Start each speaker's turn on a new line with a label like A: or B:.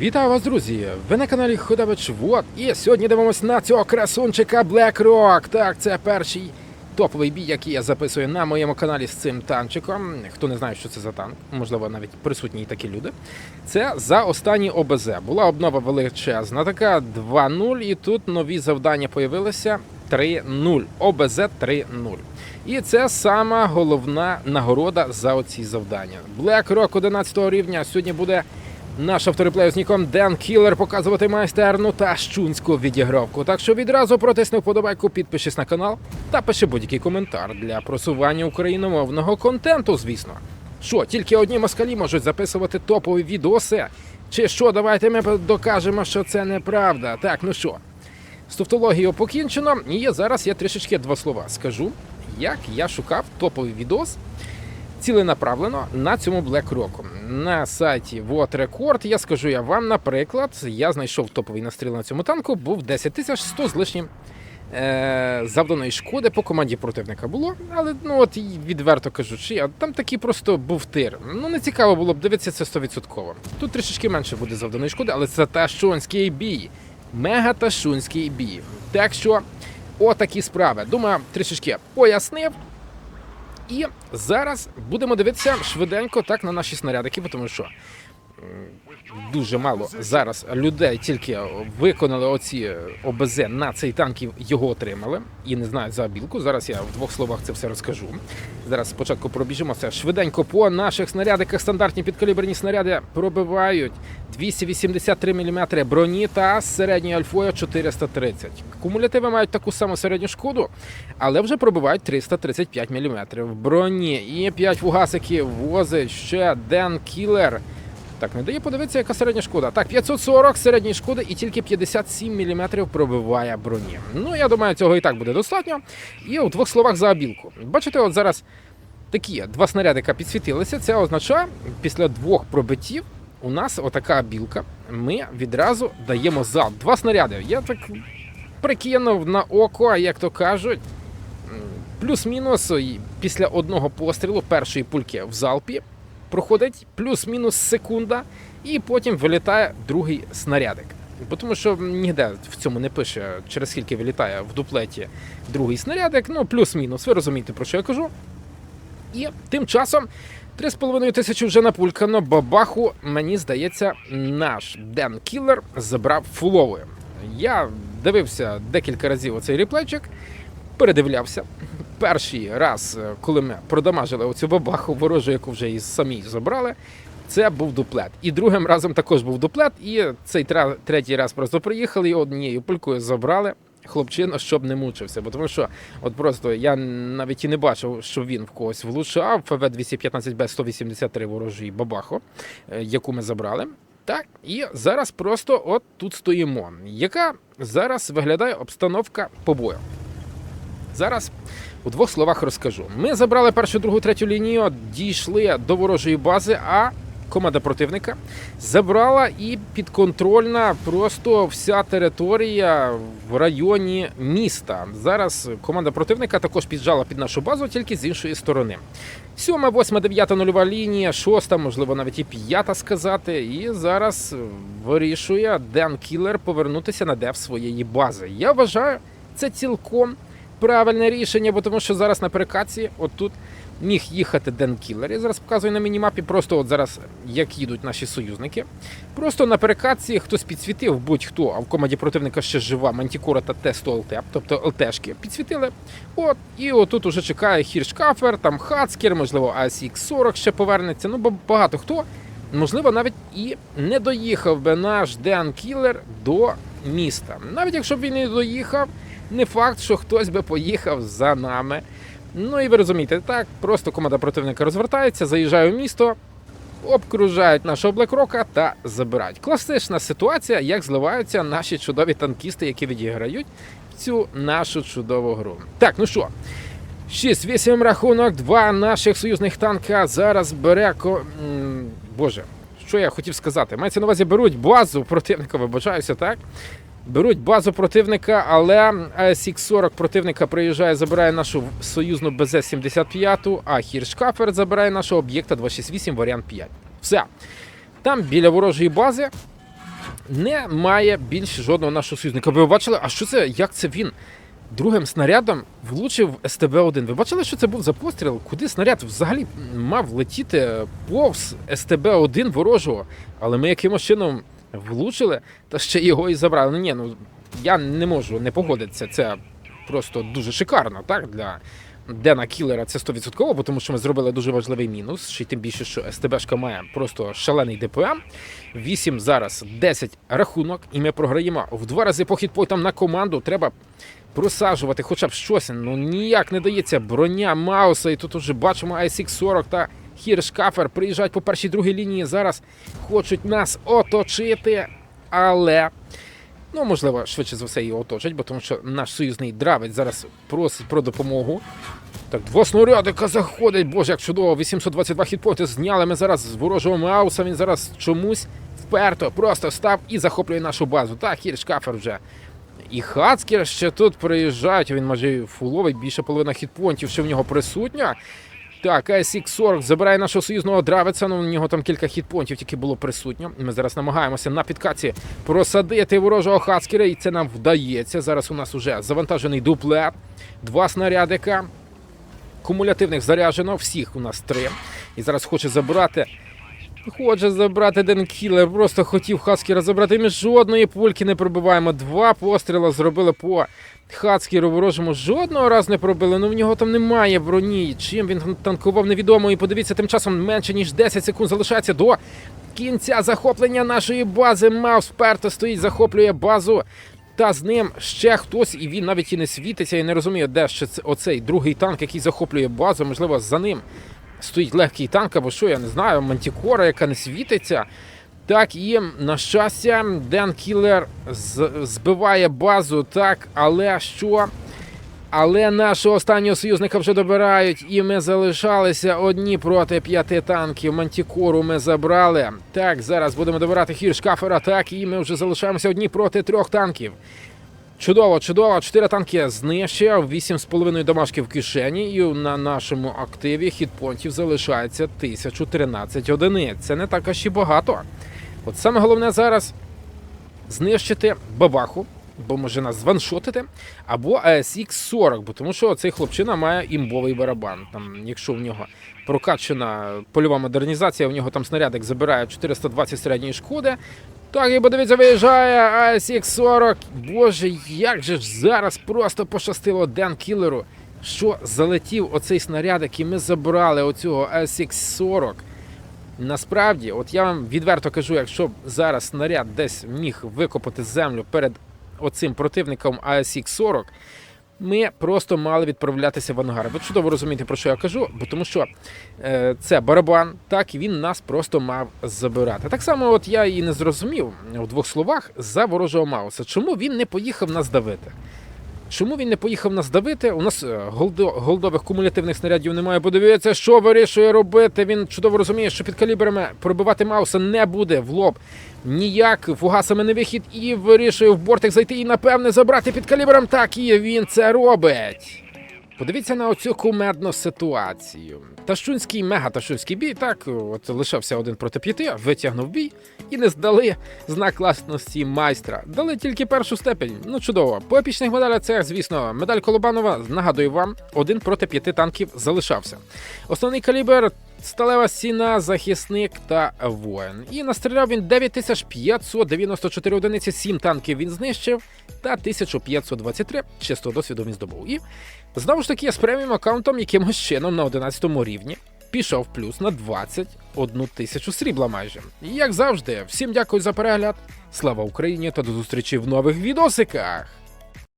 A: Вітаю вас, друзі! Ви на каналі Ходович Вот. І сьогодні дивимось на цього красунчика Black. Так, це перший топовий бій, який я записую на моєму каналі з цим танчиком. Хто не знає, що це за танк, можливо, навіть присутні і такі люди. Це за останній ОБЗ. Була обнова величезна, така 2.0, і тут нові завдання появилися 3.0. ОБЗ 3.0. І це сама головна нагорода за оці завдання. Black Rock 11 рівня сьогодні буде. Наш автореплею з Ден Кілер показувати майстерну та щунську відігравку. Так що відразу протисни вподобайку, підпишись на канал та пиши будь-який коментар для просування україномовного контенту, звісно. Що, тільки одні москалі можуть записувати топові відоси? Чи що, давайте ми докажемо, що це неправда. Так, ну що, з тавтологією покінчено, і зараз я трішечки два слова скажу, як я шукав топовий відос ціленаправлено на цьому Rock. На сайті Вот Record я скажу я вам, наприклад, я знайшов топовий настріл на цьому танку, був 10 тисяч 100 з лишнім е- завданої шкоди по команді противника було. Але ну от відверто кажучи, там такий просто був тир. Ну не цікаво було б дивитися це 100%. Тут трішечки менше буде завданої шкоди, але це ташунський бій. Мега ташунський бій. Так що, отакі справи. Думаю, трішечки пояснив. І зараз будемо дивитися швиденько так на наші снарядики, тому що дуже мало зараз людей тільки виконали оці ОБЗ на цей танк і його отримали і не знають за білку. Зараз я в двох словах це все розкажу. Зараз спочатку пробіжимося швиденько по наших снарядиках. Стандартні підкаліберні снаряди пробивають 283 мм броні та з середньою альфою 430. Кумулятиви мають таку саму середню шкоду, але вже пробивають 335 мм броні. І 5 фугасиків возить ще Ден Кілер. Так, не дає подивитися, яка середня шкода. Так, 540 середньої шкоди і тільки 57 мм пробиває броні. Ну, я думаю, цього і так буде достатньо. І у двох словах за абілку. Бачите, от зараз такі два снарядика підсвітилися. Це означає, після двох пробиттів у нас отака білка. Ми відразу даємо залп. Два снаряди. Я так прикинув на око, як то кажуть. Плюс-мінус після одного пострілу першої пульки в залпі проходить плюс-мінус секунда, і потім вилітає другий снарядик. Бо Тому що ніде в цьому не пише, через скільки вилітає в дуплеті другий снарядик. Ну, плюс-мінус, ви розумієте, про що я кажу. І тим часом 3,5 тисячі вже напулькано. Бабаху, мені здається, наш Ден Кілер забрав фуловою. Я дивився декілька разів оцей реплейчик, передивлявся. Перший раз, е, коли ми продамажили оцю бабаху ворожу, яку вже і самі забрали, це був дуплет. І другим разом також був дуплет, і цей третій раз просто приїхали і однією пулькою забрали хлопчину, щоб не мучився. Бо тому що от просто я навіть і не бачив, що він в когось влучав. ФВ 215 б 183 ворожий бабахо, е, яку ми забрали. Так, і зараз просто от тут стоїмо. Яка зараз виглядає обстановка по бою? Зараз у двох словах розкажу. Ми забрали першу, другу, третю лінію, дійшли до ворожої бази, а команда противника забрала і підконтрольна просто вся територія в районі міста. Зараз команда противника також піджала під нашу базу, тільки з іншої сторони. Сьома, восьма, дев'ята нульова лінія, шоста, можливо, навіть і п'ята сказати. І зараз вирішує Ден Кілер повернутися на дев своєї бази. Я вважаю, це цілком правильне рішення, бо тому що зараз на перекаці, отут міг їхати Ден Кілер. Я зараз показую на мінімапі, просто от зараз як їдуть наші союзники. Просто на перекаці хтось підсвітив, будь-хто, а в команді противника ще жива Мантікора та Т-100 ЛТ, тобто ЛТшки, підсвітили. От, і отут уже чекає Хіршкафер, там Хацкер, можливо, ASX-40 ще повернеться. Ну, бо багато хто. Можливо, навіть і не доїхав би наш Ден Кілер до міста. Навіть якщо б він і доїхав, не факт, що хтось би поїхав за нами. Ну і ви розумієте, так, просто команда противника розвертається, заїжджає в місто, обкружають нашого Блекрока та забирають. Класична ситуація, як зливаються наші чудові танкісти, які відіграють цю нашу чудову гру. Так, ну що, 6-8 рахунок, два наших союзних танка зараз бере. ко- Боже, що я хотів сказати? Мається на увазі беруть базу противника, вибачаюся, так? Беруть базу противника, але ASX-40 противника приїжджає, забирає нашу союзну БЗ-75, а Хіршкафер забирає нашого об'єкта 268 варіант 5. Все. Там біля ворожої бази немає більше жодного нашого союзника. Ви бачили, а що це? Як це він? Другим снарядом влучив СТБ-1. Ви бачили, що це був за постріл? Куди снаряд взагалі мав летіти повз СТБ-1 ворожого? Але ми якимось чином влучили та ще його і забрали. Ну ні, ну я не можу не погодитися. Це просто дуже шикарно, так? Для Дена Кілера це 100%, бо тому що ми зробили дуже важливий мінус. Ще й тим більше, що СТБшка має просто шалений ДПМ. 8 зараз 10 рахунок, і ми програємо в два рази по хітпойтам на команду. Треба просаджувати хоча б щось. Ну ніяк не дається броня Мауса. І тут уже бачимо ISX-40 та Хіршкафер приїжджають по першій другій лінії. Зараз хочуть нас оточити, але. Ну, можливо, швидше за все її оточать, бо тому що наш союзний дравець зараз просить про допомогу. Так, два заходять. Боже, як чудово, 822 хітпойнти зняли ми зараз з ворожого Мауса. Він зараз чомусь вперто просто став і захоплює нашу базу. Так, Хіршкафер вже. І Хацкер ще тут приїжджають. Він майже фуловий, більше половина хітпонтів ще в нього присутня. Так, SX-40 забирає нашого союзного дравиця. Ну, у нього там кілька хітпонтів тільки було присутньо. Ми зараз намагаємося на підкаці просадити ворожого Хацкера, і це нам вдається. Зараз у нас уже завантажений дуплет, два снарядика. Кумулятивних заряджено, всіх у нас три. І зараз хоче забрати. Хоче забрати Денкілер. Просто хотів Хаскера забрати. Ми жодної пульки не пробиваємо. Два постріли зробили по Хацкеру ворожому. Жодного разу не пробили. Ну в нього там немає броні. Чим він танкував невідомо. І подивіться, тим часом менше ніж 10 секунд залишається до кінця захоплення нашої бази. Маус вперто стоїть, захоплює базу. Та з ним ще хтось, і він навіть і не світиться, і не розуміє, де ще оцей другий танк, який захоплює базу. Можливо, за ним стоїть легкий танк, або що, я не знаю, мантікора, яка не світиться. Так, і на щастя, Ден Кілер збиває базу, так, але що? Але нашого останнього союзника вже добирають, і ми залишалися одні проти п'яти танків. Мантікору ми забрали. Так, зараз будемо добирати хіршкафера, так, і ми вже залишаємося одні проти трьох танків. Чудово, чудово. Чотири танки знищив, вісім з половиною домашки в кишені, і на нашому активі хітпонтів залишається 1013 одиниць. Це не так аж і багато. От саме головне зараз знищити бабаху, бо може нас званшотити, або ASX 40, бо тому що цей хлопчина має імбовий барабан. Там, якщо в нього прокачана польова модернізація, в нього там снарядик забирає 420 середньої шкоди. Так, і подивіться, виїжджає ASX 40. Боже, як же ж зараз просто пощастило Ден Кілеру, що залетів оцей снаряд, і ми забрали оцього ASX 40. Насправді, от я вам відверто кажу, якщо б зараз снаряд десь міг викопати землю перед оцим противником ASX 40, ми просто мали відправлятися в ангар. Ви чудово розумієте, про що я кажу, бо тому що е, це барабан, так і він нас просто мав забирати. Так само, от я і не зрозумів в двох словах за ворожого Мауса. Чому він не поїхав нас давити? Чому він не поїхав нас давити? У нас е, голдо, голдових кумулятивних снарядів немає. Подивіться, що вирішує робити. Він чудово розуміє, що під калібрами пробивати Мауса не буде в лоб. Ніяк фугасами не вихід і вирішує в бортик зайти і напевне забрати під калібром. Так і він це робить. Подивіться на оцю кумедну ситуацію. Ташунський мега-ташунський бій, так, от лишався один проти п'яти, витягнув бій і не здали знак класності майстра. Дали тільки першу степень. Ну чудово. По епічних медалях це, звісно, медаль Колобанова. Нагадую вам, один проти п'яти танків залишався. Основний калібр. Сталева стіна, захисник та воїн. І настріляв він 9594 одиниці, 7 танків він знищив, та 1523 чистого досвіду він здобув. І знову ж таки з преміум аккаунтом якимось чином на 11 рівні пішов плюс на 21 тисячу срібла майже. І як завжди, всім дякую за перегляд. Слава Україні та до зустрічі в нових відосиках!